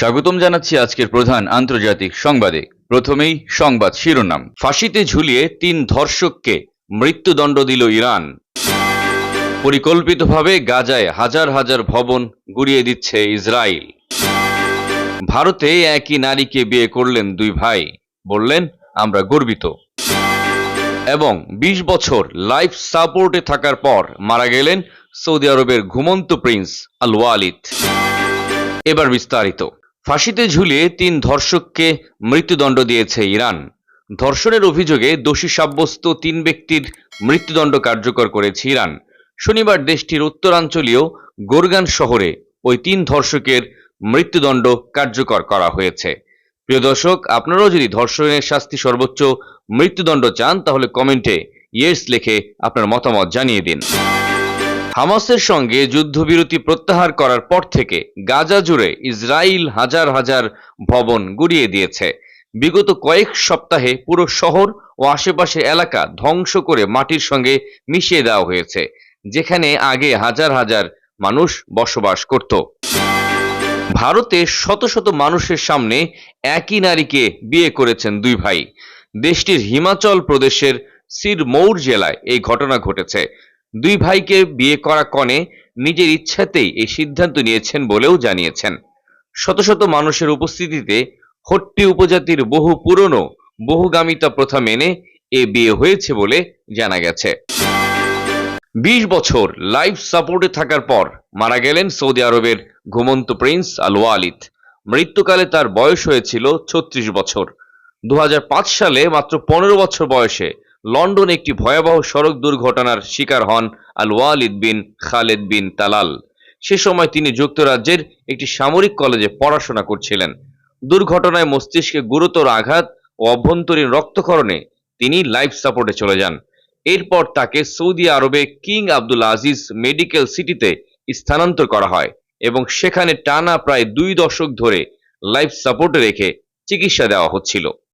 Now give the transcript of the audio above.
স্বাগতম জানাচ্ছি আজকের প্রধান আন্তর্জাতিক সংবাদে। প্রথমেই সংবাদ শিরোনাম। ফাঁসিতে ঝুলিয়ে তিন ধর্ষককে মৃত্যুদণ্ড দিল ইরান। পরিকল্পিতভাবে গাজায় হাজার হাজার ভবন গুড়িয়ে দিচ্ছে ইসরায়েল। ভারতে একই নারীকে বিয়ে করলেন দুই ভাই, বললেন, আমরা গর্বিত। এবং ২০ বছর লাইফ সাপোর্টে থাকার পর মারা গেলেন সৌদি আরবের ঘুমন্ত প্রিন্স আল ওয়ালিদ এবার বিস্তারিত। ফাঁসিতে ঝুলিয়ে তিন ধর্ষককে মৃত্যুদণ্ড দিয়েছে ইরান। ধর্ষণের অভিযোগে দোষী সাব্যস্ত তিন ব্যক্তির মৃত্যুদণ্ড কার্যকর করেছে ইরান। শনিবার দেশটির উত্তরাঞ্চলীয় গোরগান শহরে ওই তিন ধর্ষকের মৃত্যুদণ্ড কার্যকর করা হয়েছে। প্রিয় দর্শক, আপনারাও যদি ধর্ষণের শাস্তি সর্বোচ্চ মৃত্যুদণ্ড চান, তাহলে কমেন্টে ইয়েস লিখে আপনার মতামত জানিয়ে দিন। হামাসের সঙ্গে যুদ্ধবিরতি প্রত্যাহার করার পর থেকে গাজা জুড়ে ইসরায়েল হাজার হাজার ভবন গুড়িয়ে দিয়েছে। বিগত কয়েক সপ্তাহে পুরো শহর ও আশেপাশের এলাকা ধ্বংস করে মাটির সঙ্গে মিশিয়ে দেওয়া হয়েছে, যেখানে আগে হাজার হাজার মানুষ বসবাস করত। ভারতে শত শত মানুষের সামনে একই নারীকে বিয়ে করেছেন দুই ভাই। দেশটির হিমাচল প্রদেশের সিরমৌর জেলায় এই ঘটনা ঘটেছে। দুই ভাইকে বিয়ে করা কনে নিজের ইচ্ছাতেই এই সিদ্ধান্ত নিয়েছেন বলেও জানিয়েছেন। শত শত মানুষের উপস্থিতিতে হট্টি উপজাতির বহু পুরনো, বহুগামিতা প্রথা মেনে এ বিয়ে হয়েছে বলে জানা গেছে। বিশ বছর লাইফ সাপোর্টে থাকার পর মারা গেলেন সৌদি আরবের ঘুমন্ত প্রিন্স আল ওয়ালিদ। মৃত্যুকালে তার বয়স হয়েছিল ছত্রিশ বছর। দু হাজার পাঁচ সালে মাত্র পনেরো বছর বয়সে লন্ডনে একটি ভয়াবহ সড়ক দুর্ঘটনার শিকার হন Al Waleed bin Khaled bin Talal. সে সময় তিনি যুক্তরাজ্যের একটি সামরিক কলেজে পড়াশোনা করছিলেন। দুর্ঘটনায় মস্তিষ্কে গুরুতর আঘাত ও অভ্যন্তরীণ রক্তক্ষরণে তিনি লাইফ সাপোর্টে চলে যান। এরপর তাকে সৌদি আরবে কিং আব্দুল আজিজ মেডিকেল সিটিতে স্থানান্তর করা হয় এবং সেখানে টানা প্রায় দুই দশক ধরে লাইফ সাপোর্টে রেখে চিকিৎসা দেওয়া হচ্ছিল।